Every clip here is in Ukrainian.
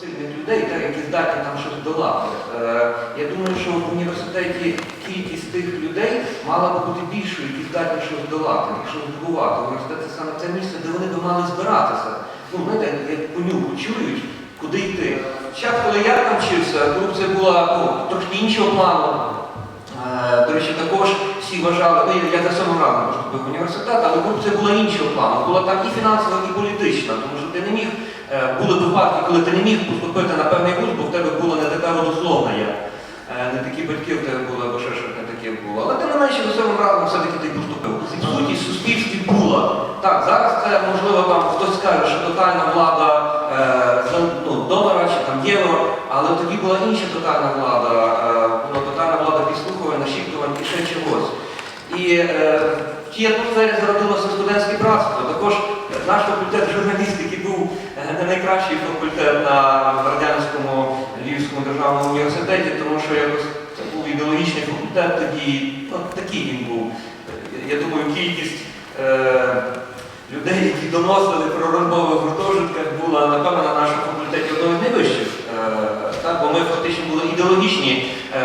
сильних людей, так, які здатні там щось долати. Е, я думаю, що в університеті кількість тих людей мала би бути більшою, які здатні щось долати, щось здобувати. Університет це саме це місце, де вони би мали збиратися. Ну, знаєте, як по нюху чують, куди йти. Час, коли я там вчився, корупція була ну, трошки іншого плану. Е, До речі, також всі вважали, ну я за самим разом поступив в університет, але корупція була іншого плану. Була там і фінансова, і політична, тому що ти не міг, були випадки, коли ти не міг поступити на певний вуз, бо в тебе була не така родословна я. Е, Не такі батьки в тебе були, або ще щось не таке було. Але тим не менше до самим разом все-таки ти поступив. В суті, суспільстві була. Так, зараз це можливо там хтось скаже, що тотальна влада е, ну, долара чи там євро, але тоді була інша тотальна влада, е, була тотальна влада підслухувань, нашіптувань і ще чогось. І е, в тій атмосфері зародилося студентське братство. Також наш факультет журналістики е, не найкращий факультет на радянському Львівському державному університеті, тому що якось це був ідеологічний факультет тоді, ну такий він був. Я думаю, кількість е, людей, які доносили про розмови в гуртожитках, була, напевно, на нашому факультеті одною з найвищих. Е, так, бо ми фактично були ідеологічні е,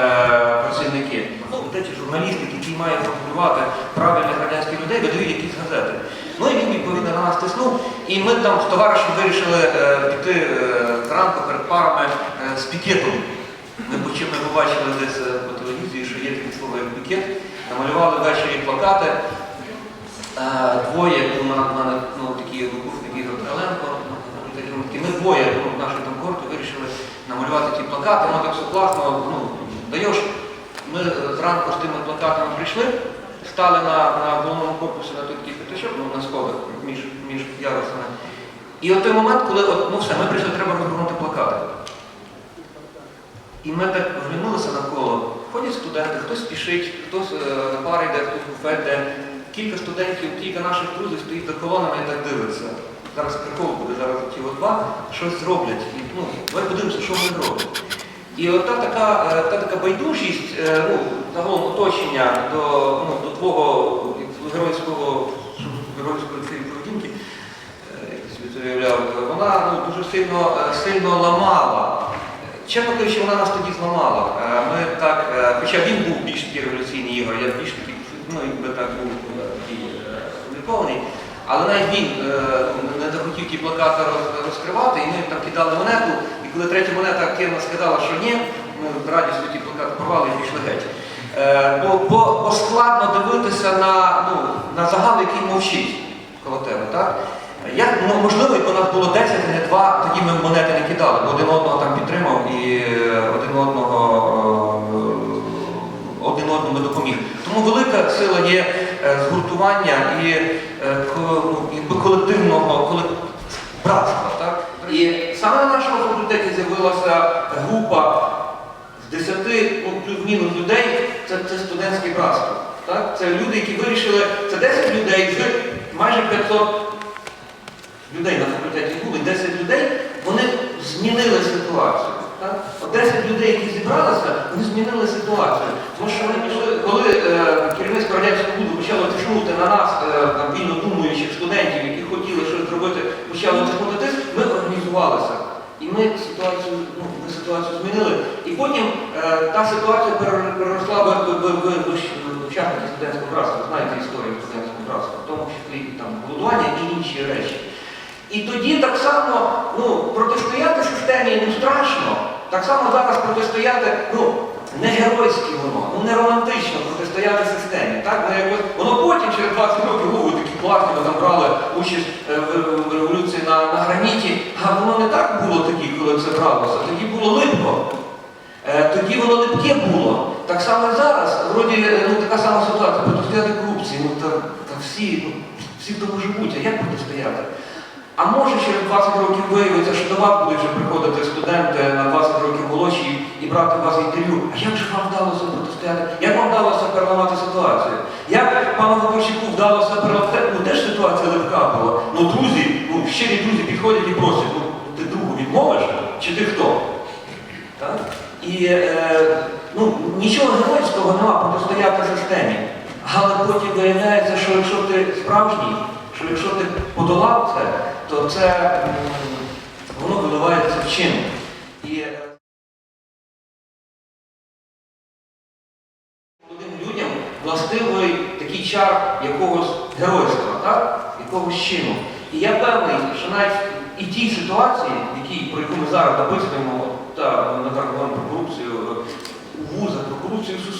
працівники. Ну, факультеті журналістики, який має формулювати правильних радянських людей, видають якісь газети. Ну і він відповідно на нас тиснув. І ми там з товаришем вирішили е, піти е, зранку перед парами е, з пікетом. Ми ми побачили десь по телевізії, що є таке слово як пікет, намалювали ввечері плакати. Двоє, у мене, ну, такі випускник Ігор ну, ну, такі, ми двоє ну, нашої там корту вирішили намалювати ті плакати, воно так все класно, ну, даєш. Ми зранку з тими плакатами прийшли, стали на, на головному корпусі на той такий п'ятачок, ну, на сходах між, між ярусами. І от той момент, коли от, ну все, ми прийшли, треба розгорнути плакати. І ми так оглянулися навколо. Ходять студенти, хтось спішить, хтось е, на пари йде, хтось буфет йде. Кілька студентів, кілька наших друзів стоїть за колонами і так дивиться. Зараз прикол буде, зараз ті от два щось зроблять. І, ну, давай подивимося, що вони роблять. І от та така, е, та така байдужість, е, ну, загалом оточення до, ну, до твого геройського, геройської поведінки, е, як собі уявляв, вона ну, дуже сильно, сильно ламала. Чесно кажучи, вона нас тоді зламала. Ми так, хоча він був більш такий революційний ігор, я більш такий, ну, якби так був такий е. Але навіть він не захотів ті плакати розкривати, і ми там кидали монету, коли третя монета активно сказала, що ні, ми радістю ті плакати порвали і пішли геть. Е, Бо, бо, бо складно дивитися на, ну, на загал, який мовчить коло тебе. Так? Ну, можливо, якби у нас було 10, а не 2, тоді ми монети не кидали, бо один одного там підтримав і е, один одного е, один одному допоміг. Тому велика сила є е, згуртування і ну, колективного колек... братства. Саме на нашому факультеті з'явилася група з 10 ну, плюс-мінус людей, це, це студентське братство. Так? Це люди, які вирішили, це 10 людей з майже 500 людей на факультеті були, 10 людей, вони змінили ситуацію. Так? От 10 людей, які зібралися, вони змінили ситуацію. Тому що вони пішли, коли е, керівництво радянського буду почало тиснути на нас, е, там, вільно думаючих студентів, які хотіли щось зробити, почало тиснути тиск, ми організувалися. І ми ситуацію, ну, ми ситуацію змінили. І потім е, та ситуація перер- переросла в, в, в, в, в, в учасники студентського братства. Знаєте історію студентського братства, в тому числі і там голодування і інші речі. І тоді так само ну, протистояти системі ну, страшно. Так само зараз протистояти, ну, не геройськи воно, ну не романтично протистояти системі. Так? Ну, якось, воно потім через 20 років «О, такі класні, ви там брали участь е, в, в революції на, на граніті, а воно не так було тоді, коли це бралося. Тоді було липко. Е, Тоді воно липке було. Так само і зараз, вроді ну, така сама ситуація, протистояти корупції, ну та, та всі, ну, всі тому живуть, а як протистояти? А може через 20 років виявиться, що до вас будуть вже приходити студенти на 20 років молодші і брати у вас інтерв'ю. А як же вам вдалося протистояти? Як вам вдалося переламати ситуацію? Як пану Вакарчуку вдалося переламати? Ну теж ситуація легка була. Ну друзі, ну щирі друзі підходять і просять, ну ти другу відмовиш? Чи ти хто? Так? І е, Ну, Нічого геройського нема протистояти системі. Але потім виявляється, що якщо ти справжній, що якщо ти подолав це, то це воно виливається в чин. І е, молодим людям властивий такий чар якогось геройства, так? якогось чину. І я певний, що навіть і тій ситуації, які, про яку ми зараз дописуємо, та на про корупцію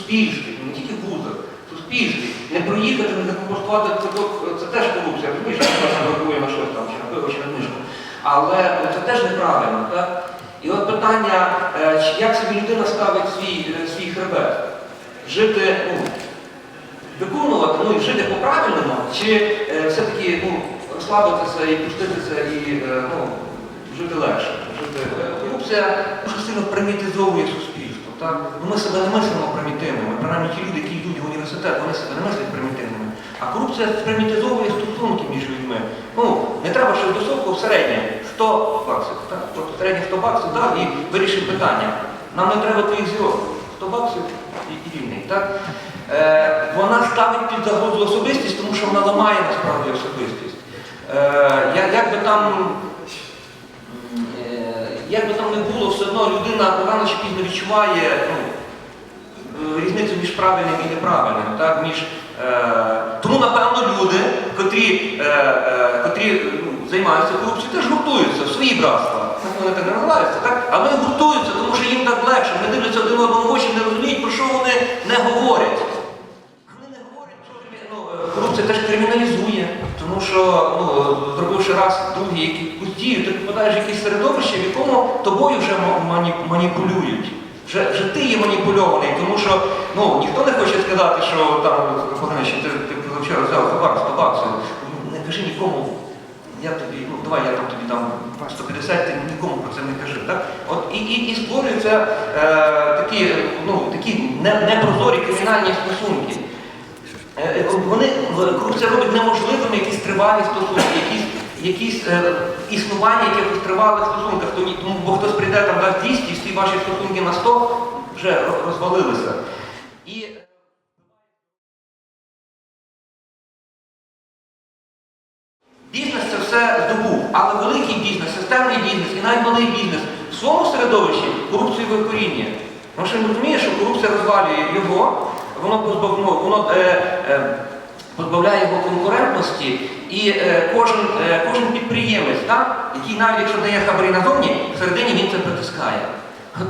в суспільстві, не тільки в вузах, в. Не проїхати, не закомпостувати квиток, це теж корупція, розумієш, що бракує на щось там, чи на пиво, чи на книжку. Але ну, це теж неправильно. Так? І от питання, е, як собі людина ставить свій, е, свій хребет? Жити, ну, виконувати, ну і жити по-правильному, чи е, все-таки ну, розслабитися і пуститися і е, ну, жити легше. Жити. Е, Корупція дуже сильно примітизовує суспільство. Так? Ну, ми себе не мислимо примітивними. Принаймні ті люди, які йдуть в університет, вони себе не мислять примітивними. А корупція примітизовує стосунки між людьми. Ну, не треба ще високо, середнє 100 баксів. Так? Тобто середнє 100 баксів дав і вирішив питання. Нам не треба твоїх зірок. 100 баксів і, вільний. Так? Е, вона ставить під загрозу особистість, тому що вона ламає насправді особистість. Е, як би там Як би там не було, все одно людина рано чи пізно відчуває ну, е, різницю між правильним і неправильним. Так? Між, е, тому, напевно, люди, котрі, е, е, котрі ну, займаються корупцією, теж гуртуються в свої братства. Вони так не називаються, так? але вони гуртуються, тому що їм так легше. Вони дивляться один одному в очі, не розуміють, про що вони не говорять. Вони не говорять, що ну, е, корупція теж криміналізує, тому що ну, зробивши раз, другий якусь дію, ти попадаєш в якесь середовище, в якому тобою вже маніпулюють. Вже, вже ти є маніпульований, тому що ну, ніхто не хоче сказати, що там Богдане, ти, ти вчора взяв хабар 100 баксів. Не кажи нікому, я тобі, ну давай я там тобі дам 150, ти нікому про це не кажи. Так? От, і, і, і створюються е, такі, ну, такі не- непрозорі кримінальні стосунки. Е, Вони в- корупція робить неможливими якісь тривалі стосунки, якісь, якісь е, існування якихось тривалих стосунках. Тому, бо хтось прийде там дасть 200, і всі ваші стосунки на 100 вже розвалилися. І е, бізнес це все здобув, але великий бізнес, системний бізнес і навіть малий бізнес в своєму середовищі корупцію викорінює. Тому що він розуміє, що корупція розвалює його, воно, позбав, ну, воно е, е, позбавляє його конкурентності, і е, кожен, е, кожен підприємець, так, який навіть якщо дає хабарі назовні, всередині він це притискає.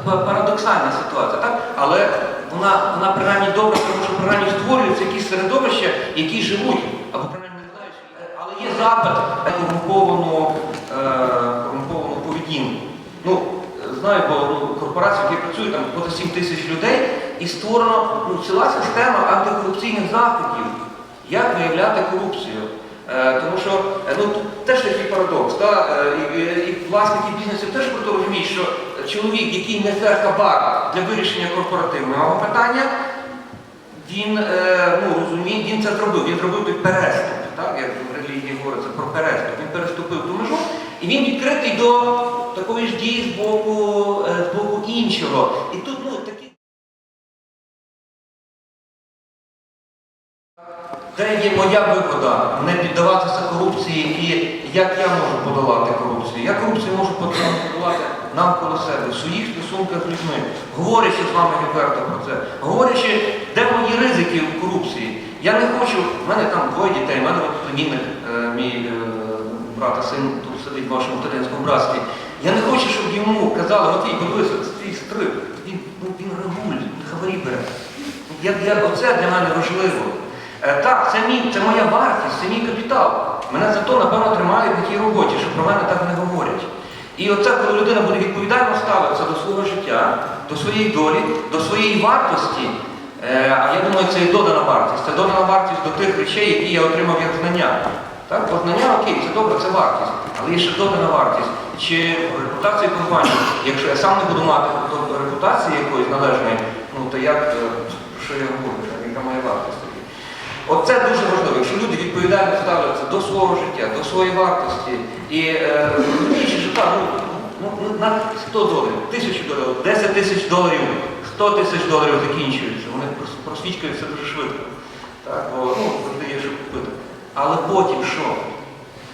Парадоксальна ситуація, так? але вона, вона принаймні добра, тому що принаймні створюються якісь середовища, які живуть, або принаймні не знають, але є запит на корумповану, е, поведінку. Ну, знаю, бо ну, корпорації, які працюють там поза 7 тисяч людей, і створено ну, ціла система антикорупційних заходів, як виявляти корупцію. Е, тому що е, ну, теж такий парадокс. Та? Е, і, і, і власники бізнесу теж про то розуміють, що чоловік, який несе хабар для вирішення корпоративного питання, він е, ну, розуміє, він це зробив, він зробив той переступ, так, як в релігії говориться про переступ. Він переступив ту межу, і він відкритий до такої ж дії з боку, е, з боку іншого. І тут моя вигода не піддаватися корупції і як я можу подолати корупцію? Я корупцію можу подолати навколо себе, в своїх стосунках з людьми, говорячи з вами відверто про це, говорячи, де мої ризики в корупції. Я не хочу, в мене там двоє дітей, в мене племінник, е, мій е, брат і син тут сидить в вашому студентському братстві. Я не хочу, щоб йому казали, Матвій, подивися, твій стриб, він, ну, він регуль, він хабарі бере. Я, я, оце для мене важливо. Е, так, це, мій, це моя вартість, це мій капітал. Мене за то, напевно, тримають на тій роботі, що про мене так не говорять. І оце, коли людина буде відповідально ставитися до свого життя, до своєї долі, до своєї вартості, е, а я думаю, це і додана вартість. Це додана вартість до тих речей, які я отримав як знання. Так, бо знання окей, це добре, це вартість, але є ще додана вартість. Чи репутація компанії, якщо я сам не буду мати репутації якоїсь належної, ну то як, е, що я говорю, яка моя вартість? Оце дуже важливо, якщо люди відповідально ставляться до свого життя, до своєї вартості і е, розуміючи, що так, ну, ну, ну, на 100 доларів, 1000 доларів, 10 тисяч доларів, 100 тисяч доларів закінчуються, вони прос- просвічкаються дуже швидко. Так, бо ну, завжди є що купити. Але потім що?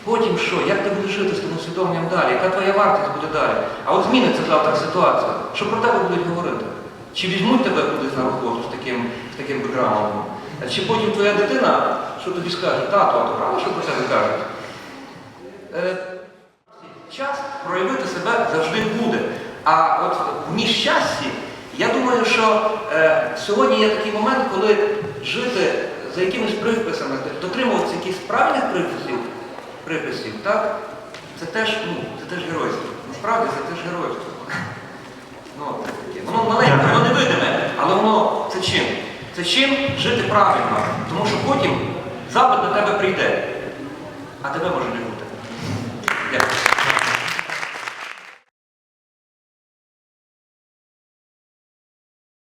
Потім що? Як ти будеш жити з тим усвідомленням далі? Яка твоя вартість буде далі? А от зміниться завтра ситуація. Що про тебе будуть говорити? Чи візьмуть тебе кудись на роботу з таким, з таким бекграундом? Чи потім твоя дитина, що тобі скаже, тато, а то правда, що про це кажуть? Е, час проявити себе завжди буде. А от в нещасті, я думаю, що е, сьогодні є такий момент, коли жити за якимись приписами, дотримуватися якихось правильних приписів, приписів так? це теж, ну, це теж геройство. Насправді це теж геройство. Ну. Воно маленьке, воно невидиме, але воно це чим? Це чим жити правильно. Тому що потім запит до тебе прийде, а тебе може не бути. Дякую.